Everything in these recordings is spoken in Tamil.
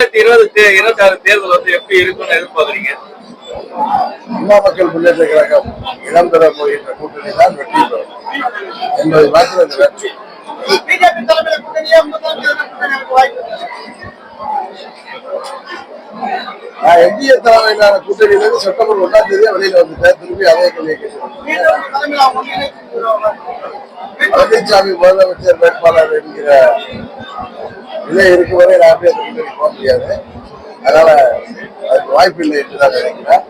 இருபது இருபத்தி ஆறு தேர்தல் வந்து எப்படி இருக்கும்னு எதிர்பார்க்குறீங்க? அம்மா மக்கள் முன்னேற்ற கழகம் இடம் பெற போகின்ற கூட்டணி தான் வெற்றி பெறும். என்பதை மாத்திரம் இந்த வெற்றி நான் என்டிஏ தலைமையிலான கூட்டணியிலிருந்து செப்டம்பர் ஒன்றாம் தேதி வெளியில வந்துட்டேன். திரும்பி அதே கேட்டேன். பழனிசாமி முதலமைச்சர் வேட்பாளர் என்கிற நிலை இருக்கும் வரை கூட்டணி போக முடியாது. அதனால அதுக்கு வாய்ப்பு இல்லை என்று நான் நினைக்கிறேன்.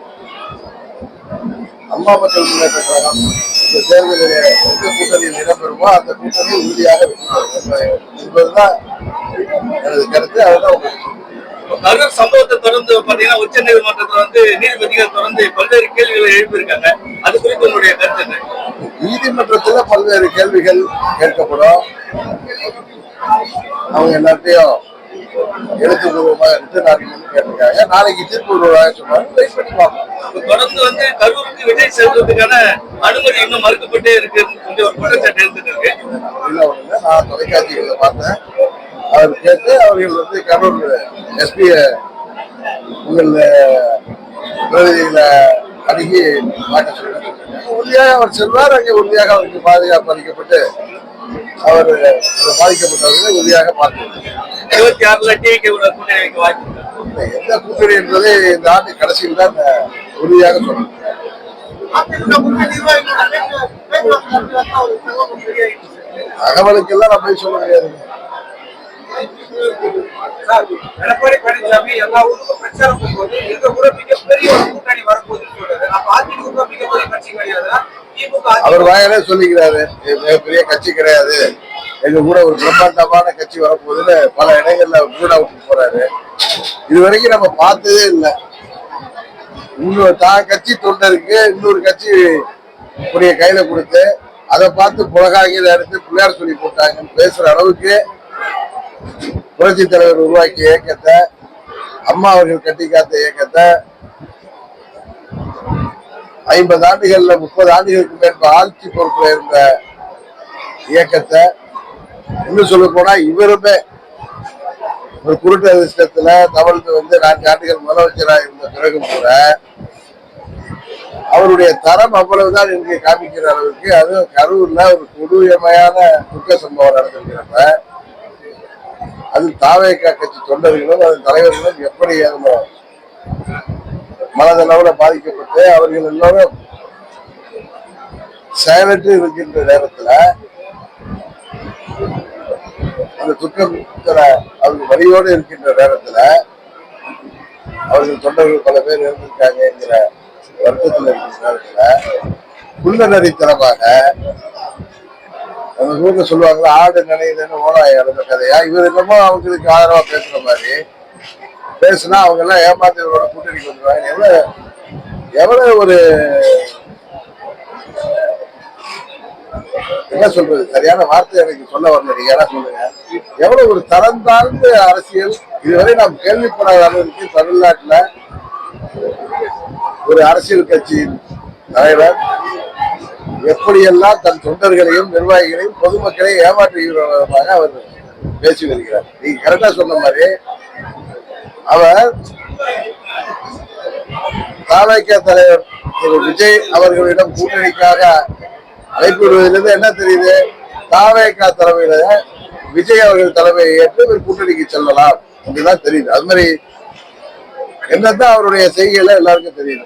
அம்மா மக்கள் முன்னேற்ற கழகம் இந்த தேர்தலில் எந்த கூட்டணியில் இடம்பெறுமோ அந்த கூட்டணி உறுதியாக என்பதுதான் எனது கருத்து. அதுதான் உங்களுக்கு கரூர் சம்பவத்தை தொடர்ந்து பாத்தீங்கன்னா உச்ச நீதிமன்றத்துல வந்து நீதிபதிகள் தொடர்ந்து பல்வேறு கேள்விகளை எழுப்பியிருக்காங்க. அது குறித்து உங்களுடைய கருத்து என்ன? நீதிமன்றத்துல பல்வேறு கேள்விகள் கேட்கப்படும். அவங்க எல்லாத்தையும் எழுத்துப்பூர்வமாக ரிட்டர்ன் கேட்டிருக்காங்க. நாளைக்கு தீர்ப்பு வருவதாக சொன்னாங்க வெயிட் பண்ணி பார்ப்போம். இப்ப தொடர்ந்து வந்து கரூருக்கு விஜய் செல்வதற்கான அனுமதி இன்னும் மறுக்கப்பட்டே இருக்கு ஒரு குற்றச்சாட்டு இருந்துட்டு இருக்கு இல்லை. நான் தொலைக்காட்சிகளை பார்த்தேன். அவர் கேட்டு அவர்கள் வந்து கரூர் எஸ்பிய உங்கள் பிரதிநிதிகளை அணுகி பார்க்க சொல்லியிருக்காங்க. உறுதியாக அவர் செல்வார். அங்கே உறுதியாக அவருக்கு பாதுகாப்பு அளிக்கப்பட்டு அவர் பாதிக்கப்பட்டவர்களை உறுதியாக பார்க்கிறார் இருபத்தி ஆறுல டிவிக்கு கூட்டணி வாய்ப்பு. எந்த கூட்டணி என்பதை இந்த ஆண்டு கடைசியில் தான் உறுதியாக சொல்லணும். தகவலுக்கெல்லாம் நான் போய் சொல்ல முடியாது எடப்பாடி பழனிசாமி எல்லா ஊருக்கும் பிரச்சாரம் போகும்போது எங்க கூட மிகப்பெரிய ஒரு கூட்டணி வரப்போகுதுன்னு அவர் வாயிலே சொல்லிக்கிறாரு. மிகப்பெரிய கட்சி கிடையாது. எங்க கூட ஒரு பிரம்மாண்டமான கட்சி வரப்போகுதுன்னு பல இடங்கள்ல கூட விட்டு போறாரு. இது வரைக்கும் நம்ம பார்த்ததே இல்லை. இன்னொரு தான் கட்சி தொண்டருக்கு இன்னொரு கட்சி உடைய கையில கொடுத்து அதை பார்த்து புலகாங்கில எடுத்து பிள்ளையார் சொல்லி போட்டாங்கன்னு பேசுற அளவுக்கு புரட்சி தலைவர் உருவாக்கிய இயக்கத்தை அம்மா அவர்கள் கட்டி காத்த இயக்கத்தை ஐம்பது ஆண்டுகள்ல முப்பது ஆண்டுகளுக்கு மேற்ப ஆட்சி பொறுப்புல இருந்த இயக்கத்தை இன்னும் சொல்ல போனா இவருமே ஒரு குருட்டு அதிர்ஷ்டத்துல தமிழ்ந்து வந்து நான்கு ஆண்டுகள் முதலமைச்சராக இருந்த பிறகும் கூட அவருடைய தரம் அவ்வளவுதான் இங்கே காமிக்கிற அளவுக்கு. அதுவும் கரூர்ல ஒரு கொடூரமையான துக்க சம்பவம் நடந்திருக்கிறப்ப அது தாவேக்கா கட்சி தொண்டர்களும் அதன் தலைவர்களும் எப்படி அந்த மனதளவில் பாதிக்கப்பட்டு அவர்கள் எல்லோரும் செயலற்று இருக்கின்ற நேரத்தில் அந்த துக்கத்தில் அவர்கள் வழியோடு இருக்கின்ற நேரத்தில் அவர்கள் தொண்டர்கள் பல பேர் இருந்திருக்காங்க என்கிற வருத்தத்தில் இருக்கிற நேரத்தில் குள்ளநரித்தனமாக அந்த ஊர்ல சொல்லுவாங்களா ஆடு நினைவுன்னு ஓனாய் அழுத கதையா? இவர் என்னமோ அவங்களுக்கு ஆதரவா பேசுற மாதிரி பேசுனா அவங்க எல்லாம் ஏமாத்தியவரோட கூட்டணி வந்துருவாங்க. எவ்வளவு எவ்வளவு ஒரு என்ன சொல்றது? சரியான வார்த்தை எனக்கு சொல்ல வரல. நீங்க யாரா சொல்லுங்க? எவ்வளவு ஒரு தரம் தாழ்ந்த அரசியல் இதுவரை நாம் கேள்விப்படாத அளவிற்கு தமிழ்நாட்டுல ஒரு அரசியல் கட்சியின் தலைவர் எப்படியெல்லாம் தன் தொண்டர்களையும் நிர்வாகிகளையும் பொதுமக்களையும் ஏமாற்றுகிற விதமாக அவர் பேசி வருகிறார். நீங்க கரெக்டா சொன்ன மாதிரி அவர் தாவேக்கா தலைவர் திரு விஜய் அவர்களிடம் கூட்டணிக்காக அழைப்பு விடுவதிலிருந்து என்ன தெரியுது? தாவேக்கா தலைமையில விஜய் அவர்கள் தலைமையை ஏற்று இவர் கூட்டணிக்கு செல்லலாம் அப்படிதான் தெரியுது. அது மாதிரி என்னதான் அவருடைய செய்கையில எல்லாருக்கும் தெரியுது.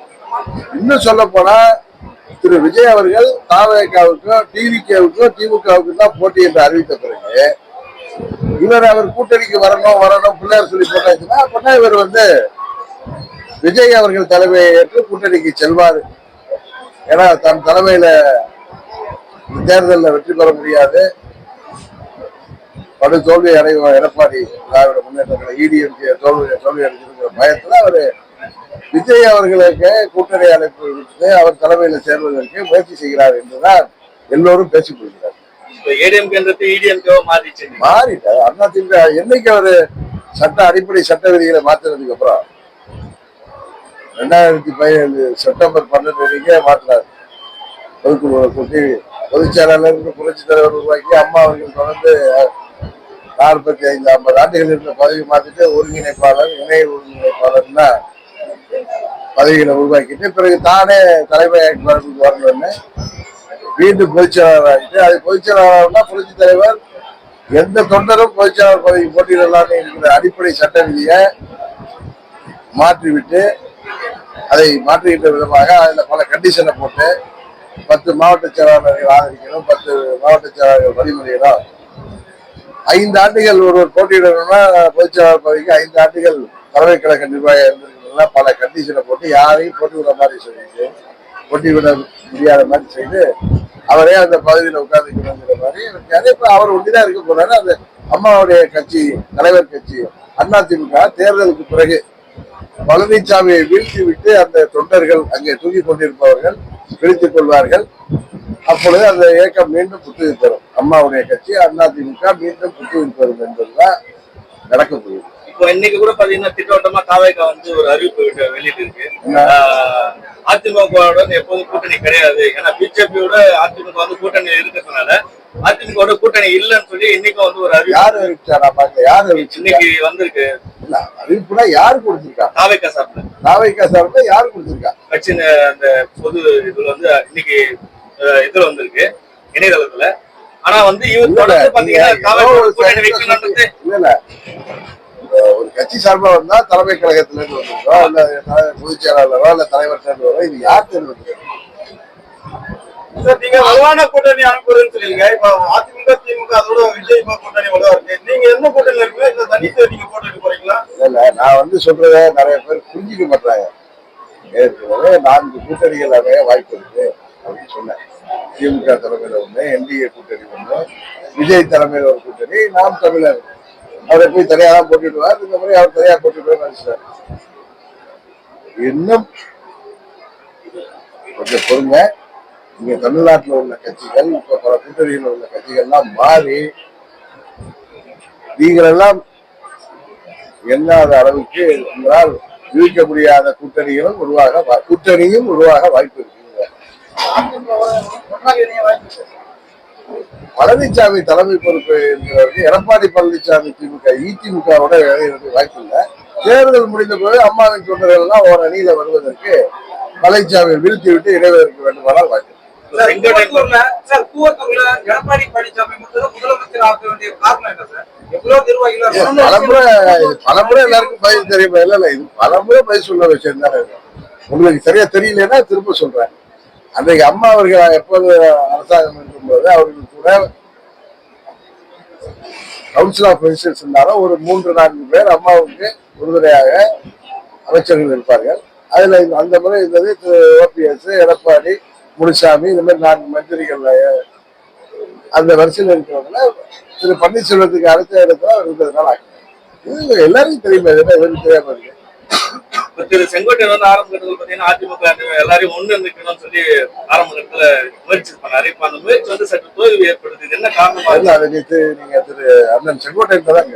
இன்னும் சொல்ல போனா திரு விஜய் அவர்கள் தாவேக்காவுக்கும் டிவிகேவுக்கும் திமுகவுக்கும் தான் போட்டி என்று அறிவித்த பிறகு இவர் அவர் கூட்டணிக்கு வரணும் வரணும் பிள்ளையார் சொல்லி போட்டாச்சுன்னா அப்படின்னா இவர் வந்து விஜய் அவர்கள் தலைமையை ஏற்று கூட்டணிக்கு செல்வார். ஏன்னா தன் தலைமையில தேர்தலில் வெற்றி பெற முடியாது. படு தோல்வி அடைவோம் எடப்பாடி திராவிட முன்னேற்ற இடிஎம்கே தோல்வி தோல்வி அடைஞ்சிருக்கிற பயத்துல அவர் விஜய் அவர்களுக்கு கூட்டணி அழைப்பு விட்டு அவர் தலைமையில சேர்வதற்கு முயற்சி செய்கிறார் என்றுதான் எல்லோரும் பேசிக்கொள்கிறார் ஏடிஎம்கேன்றது இடிஎம்கேவா மாறிடுச்சு. மாறிட்டார் அண்ணா திமுக என்னைக்கு அவரு சட்ட அடிப்படை சட்ட விதிகளை மாத்தினதுக்கு அப்புறம்? ரெண்டாயிரத்தி பதினேழு செப்டம்பர் பன்னெண்டு அன்னைக்கே மாற்றினார் பொதுக்குழுவை கூட்டி பொதுச் செயலாளர் புரட்சி தலைவர் உருவாக்கி அம்மா அவர்கள் தொடர்ந்து நாற்பத்தி ஐந்து ஐம்பது ஆண்டுகள் இருந்த பதவி மாத்திட்டு ஒருங்கிணைப்பாளர் இணை ஒருங்கிணைப்பாளர்னா பதவிகளை உருவாக்கிட்டு பிறகு தானே தலைமை வரணும்னு மீண்டும் பொதுச்செயலாளர் ஆகிட்டு அது பொதுச்செயலாளர்னா புரட்சி தலைவர். எந்த தொண்டரும் பொதுச்செயலாளர் பதவி போட்டியிடலாம்னு இருக்கிற அடிப்படை சட்ட விதியை மாற்றிவிட்டு அதை மாற்றுகின்ற விதமாக அதில் பல கண்டிஷனை போட்டு பத்து மாவட்ட செயலாளர்கள் ஆதரிக்கணும் பத்து மாவட்ட செயலாளர்கள் வழிமுறைகளும் ஐந்து ஆண்டுகள் ஒருவர் போட்டியிடணும்னா பொதுச் செயலாளர் பதவிக்கு ஐந்து ஆண்டுகள் தலைமை கழக நிர்வாகம் இருந்திருக்கணும்னா பல கண்டிஷனை போட்டு யாரையும் போட்டு விட மாதிரி சொல்லிட்டு போட்டி விட முடியாத மாதிரி செய்து அவரே அந்த பதவியில உட்கார்ந்துக்கணுங்கிற மாதிரி இருக்காரு இப்ப அவர் ஒண்டிதான் இருக்க போறாரு. அந்த அம்மாவுடைய கட்சி தலைவர் கட்சி அதிமுக தேர்தலுக்கு பிறகு பழனிசாமியை வீழ்த்தி விட்டு அந்த தொண்டர்கள் அங்கே தூங்கிக் கொண்டிருப்பவர்கள் பிரித்துக் கொள்வார்கள். அப்பொழுது அந்த இயக்கம் மீண்டும் புத்துயிர் பெறும். அம்மாவுடைய கட்சி அதிமுக மீண்டும் புத்துயிர் பெறும் என்பதுதான் நடக்க போகுது. இப்போ இன்னைக்கு கூட பாத்தீங்கன்னா திட்டவட்டமா தாவேக்கா வந்து ஒரு அறிவிப்பு வெளியிட்டு இருக்கு அதிமுகவுடன் எப்போதும் கூட்டணி கிடையாது. ஏன்னா பிஜேபியோட அதிமுக வந்து கூட்டணி இருக்கிறதுனால அதிமுக கூட்டணி இல்லைன்னு சொல்லி இன்னைக்கு வந்து ஒரு அறிவிப்பு யார் அறிவிச்சா நான் பார்க்கல யார் இன்னைக்கு வந்திருக்கு. இல்ல அறிவிப்புனா யாரு கொடுத்திருக்கா? தாவேக்கா சார்பில் நாவைக்கா சார்பில் யாரு கொடுத்திருக்கா? கட்சி அந்த பொது இதுல வந்து இன்னைக்கு இதுல வந்திருக்கு இணையதளத்துல. ஆனா வந்து இவர் தொடர்ந்து பாத்தீங்கன்னா கூட்டணி வைக்கணும்ன்றது இல்ல. ஒரு கட்சி சார்பா வந்தா தலைமை கழகத்துல இருந்து வந்துருக்கோ இல்ல பொதுச் செயலாளரோ இல்ல தலைவர் வரோ இது யார் தேர்வு சார் நீங்க வலுவான கூட்டணி அனுப்புறேன்னு சொல்லிருங்க இப்ப அதிமுக திமுக அதோட விஜய் கூட்டணி வலுவா இருக்கு. நீங்க எந்த கூட்டணியில இருக்கீங்க? இல்ல தனித்து நீங்க போட்டுட்டு போறீங்களா? இல்ல இல்ல நான் வந்து சொல்றத நிறைய பேர் புரிஞ்சுக்க மாட்டாங்க. ஏற்கனவே நான்கு கூட்டணிகள் அமைய வாய்ப்பு இருக்கு அப்படின்னு சொன்னேன். திமுக தலைமையில ஒண்ணு என்டிஏ கூட்டணி ஒண்ணு விஜய் தலைமையில ஒரு கூட்டணி நாம் தமிழர் அவரை போய் தனியாக தான் போட்டுடுவார் இந்த முறை அவர் தனியாக போட்டுடுவார் நினைச்சார் இன்னும் கொஞ்சம் பொறுங்க. இங்க தமிழ்நாட்டுல உள்ள கட்சிகள் இப்ப பல கூட்டணியில் உள்ள கட்சிகள்லாம் மாறி நீங்கள் எல்லாம் எண்ணாத அளவுக்கு உங்களால் யூகிக்க முடியாத கூட்டணிகளும் உருவாக கூட்டணியும் உருவாக வாய்ப்பு இருக்குங்க. பழனிசாமி தலைமை பொறுப்பு என்கிறவருக்கு எடப்பாடி பழனிசாமி திமுக இதிமுகவோட இணையறதுக்கு வாய்ப்பு இல்லை தேர்தல் முடிந்த பிறகு அம்மாவின் தொண்டர்கள் எல்லாம் ஒரு அணியில வருவதற்கு பழனிசாமி வீழ்த்தி விட்டு இணைவதற்கு வேண்டுமானால் வாய்ப்பு. பலமுறை எல்லாருக்கும் பதில் தெரியுமா இல்ல இல்ல இது பலமுறை பதில் சொல்ல விஷயம் தானே இது. உங்களுக்கு சரியா தெரியலன்னா திரும்ப சொல்றேன் அன்றைக்கு அம்மா அவர்கள் எப்போது அரசாங்கம் இருக்கும்போது அவர்கள் கவுன்சில் ஆஃப் மினிஸ்டர்ஸ் இருந்தாலும் ஒரு மூன்று நான்கு பேர் அம்மாவுக்கு உறுதுணையாக அமைச்சர்கள் இருப்பார்கள். அதுல இந்த- அந்த முறை இருந்தது திரு. ஓபிஎஸ் எடப்பாடி முனுசாமி இந்த மாதிரி நான்கு மந்திரிகள் அந்த வரிசையில் இருக்கிறவங்கள திரு. பன்னீர்செல்வத்துக்கு அடுத்த இடத்துல இருந்ததுனால இது எல்லாருக்கும் தெரியுமா? இதெல்லாம் என்ன இவருக்கு தெரியாம இருக்கு? திரு செங்கோட்டையன் வந்து ஆரம்ப கட்டத்தில் பாத்தீங்கன்னா அதிமுக எல்லாரையும் ஒண்ணு இருக்கணும்னு சொல்லி ஆரம்ப கட்டத்துல முயற்சி பண்ணாரு இப்ப அந்த முயற்சி வந்து சற்று தோல்வி ஏற்படுது. என்ன காரணமா இல்ல அதை நேத்து நீங்க திரு அண்ணன் செங்கோட்டையன் தான்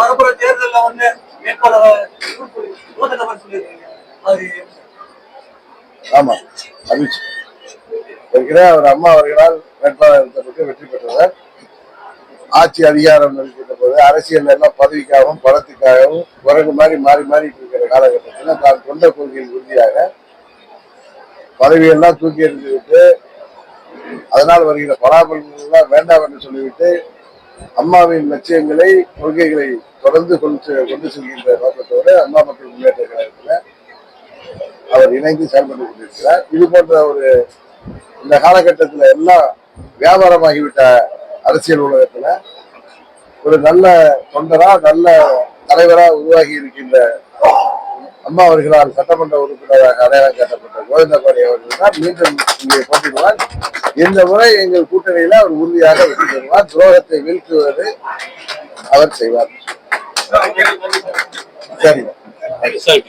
வரப்போற தேர்தல்ல வந்து வேட்பாளர் நூத்தம்பது சொல்லியிருக்கீங்க. அது ஆமா அறிவிச்சு ஏற்கனவே அவர் அம்மா அவர்களால் வேட்பாளர் வெற்றி பெற்றவர். ஆட்சி அதிகாரம் இருக்கின்ற போது அரசியல் எல்லாம் பதவிக்காகவும் பணத்துக்காகவும் குரங்கு மாதிரி மாறி மாறி இருக்கிற காலகட்டத்தில் தான் கொண்ட கொள்கையில் உறுதியாக பதவியெல்லாம் தூக்கி எறிந்துவிட்டு அதனால் வருகிற பலாபலன்கள் வேண்டாம் என்று சொல்லிவிட்டு அம்மாவின் லட்சியங்களை கொள்கைகளை தொடர்ந்து கொண்டு கொண்டு செல்கின்ற நோக்கத்தோடு அம்மா மக்கள் முன்னேற்ற கழகத்தில் அவர் இணைந்து செயல்பட்டு கொண்டிருக்கிறார். இது போன்ற ஒரு இந்த காலகட்டத்தில் எல்லாம் வியாபாரமாகிவிட்ட அரசியல் உலகத்துல ஒரு நல்ல தொண்டரா நல்ல தலைவரா உருவாகி இருக்கின்ற அம்மா அவர்களால் சட்டமன்ற உறுப்பினராக அடையாளம் காட்டப்பட்ட கோவிந்தபாடி அவர்கள் தான் மீண்டும் இங்கே போட்டிடுவார் இந்த முறை எங்கள் கூட்டணியில அவர் உறுதியாக வெற்றி பெறுவார். துரோகத்தை வீழ்த்துவது அவர் செய்வார். சரி சரி.